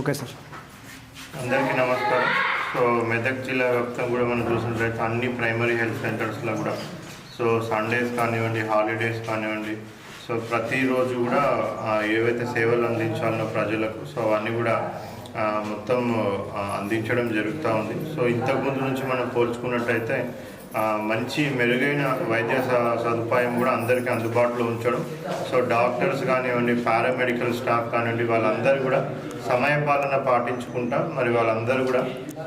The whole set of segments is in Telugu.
Okay sir. అందరికీ నమస్కారం. సో మెదక్ జిల్లా వ్యాప్తంగా కూడా మనం చూసినట్లయితే అన్ని ప్రైమరీ హెల్త్ సెంటర్స్లో కూడా సో సండేస్ కానివ్వండి హాలిడేస్ కానివ్వండి సో ప్రతిరోజు కూడా ఏవైతే సేవలు అందించాలనో ప్రజలకు సో అవన్నీ కూడా మొత్తం అందించడం జరుగుతూ ఉంది. సో ఇంతకుముందు నుంచి మనం పోల్చుకున్నట్టయితే మంచి మెరుగైన వైద్య స- సదుపాయం కూడా అందరికీ అందుబాటులో ఉంచడం. సో డాక్టర్స్ కానివ్వండి పారామెడికల్ స్టాఫ్ కానివ్వండి వాళ్ళందరూ కూడా సమయపాలన పాటించుకుంటా. మరి వాళ్ళందరూ కూడా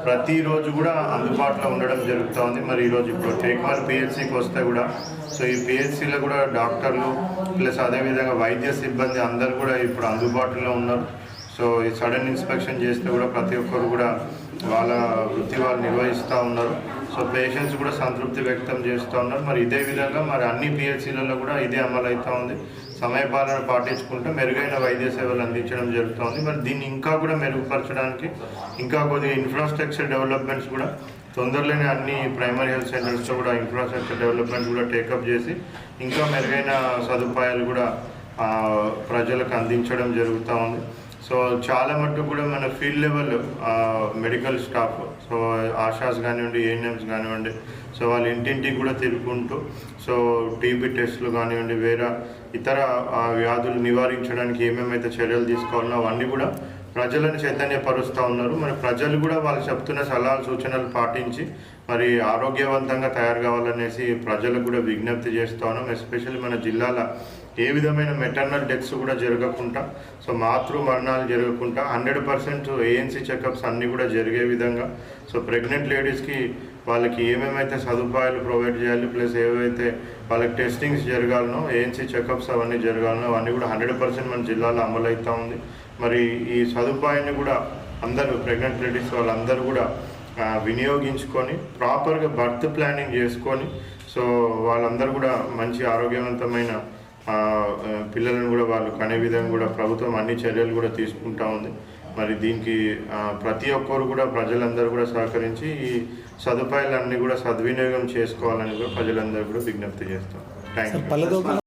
ప్రతిరోజు కూడా అందుబాటులో ఉండడం జరుగుతూ ఉంది మరి ఈరోజు ఇప్పుడు టేక్మార్ పిహెచ్సికి వస్తే కూడా సో ఈ పిహెచ్సిలో కూడా డాక్టర్లు ప్లస్ అదేవిధంగా వైద్య సిబ్బంది అందరూ కూడా ఇప్పుడు అందుబాటులో ఉన్నారు. సో ఈ సడన్ ఇన్స్పెక్షన్ చేస్తే కూడా ప్రతి ఒక్కరు కూడా వాళ్ళ వృత్తి వాళ్ళు నిర్వహిస్తూ ఉన్నారు. సో పేషెంట్స్ కూడా సంతృప్తి వ్యక్తం చేస్తూ ఉన్నారు. మరి ఇదే విధంగా మరి అన్ని పిహెచ్సిలలో కూడా ఇదే అమలవుతూ ఉంది. సమయపాలన పాటించుకుంటూ మెరుగైన వైద్య సేవలు అందించడం జరుగుతుంది. మరి దీన్ని ఇంకా కూడా మెరుగుపరచడానికి ఇంకా కొద్దిగా ఇన్ఫ్రాస్ట్రక్చర్ డెవలప్మెంట్స్ కూడా తొందరలోనే అన్ని ప్రైమరీ హెల్త్ సెంటర్స్తో కూడా ఇన్ఫ్రాస్ట్రక్చర్ డెవలప్మెంట్ కూడా టేకప్ చేసి ఇంకా మెరుగైన సదుపాయాలు కూడా ప్రజలకు అందించడం జరుగుతూ ఉంది. సో చాలా మటుకు కూడా మన field level medical staff so ASHAs కానివ్వండి ఏఎన్ఎంస్ కానివ్వండి సో వాళ్ళ ఇంటింటికి కూడా తిరుగుకుంటూ సో టీబీ టెస్టులు కానివ్వండి వేరే ఇతర వ్యాధులు నివారించడానికి ఏమేమైతే చర్యలు తీసుకోవాలనో అవన్నీ కూడా ప్రజలను చైతన్యపరుస్తూ ఉన్నారు. మరి ప్రజలు కూడా వాళ్ళు చెప్తున్న సలహాలు సూచనలు పాటించి మరి ఆరోగ్యవంతంగా తయారు కావాలనేసి ప్రజలకు కూడా విజ్ఞప్తి చేస్తాను ఉన్నాం. ఎస్పెషల్లీ మన జిల్లాల ఏ విధమైన మెటర్నల్ డెత్స్ కూడా జరగకుండా సో మాతృ మరణాలు జరగకుండా హండ్రెడ్ పర్సెంట్ ఏఎన్సీ చెకప్స్ అన్నీ కూడా జరిగే విధంగా సో ప్రెగ్నెంట్ లేడీస్కి వాళ్ళకి ఏమేమైతే సదుపాయాలు ప్రొవైడ్ చేయాలి ప్లస్ ఏవైతే వాళ్ళకి టెస్టింగ్స్ జరగాలనో ఏఎన్సీ చెకప్స్ అవన్నీ జరగాలనో అవన్నీ కూడా హండ్రెడ్ పర్సెంట్ మన జిల్లాలో అమలవుతూ ఉంది. మరి ఈ సదుపాయాన్ని కూడా అందరూ ప్రెగ్నెంట్ లేడీస్ వాళ్ళందరూ కూడా వినియోగించుకొని ప్రాపర్గా బర్త్ ప్లానింగ్ చేసుకొని సో వాళ్ళందరూ కూడా మంచి ఆరోగ్యవంతమైన పిల్లలను కూడా వాళ్ళు కనే విధంగా కూడా ప్రభుత్వం అన్ని చర్యలు కూడా తీసుకుంటా ఉంది. మరి దీనికి ప్రతి ఒక్కరు కూడా ప్రజలందరూ కూడా సహకరించి ఈ సదుపాయాలన్నీ కూడా సద్వినియోగం చేసుకోవాలని కూడా ప్రజలందరూ కూడా విజ్ఞప్తి చేస్తాం థ్యాంక్ యూ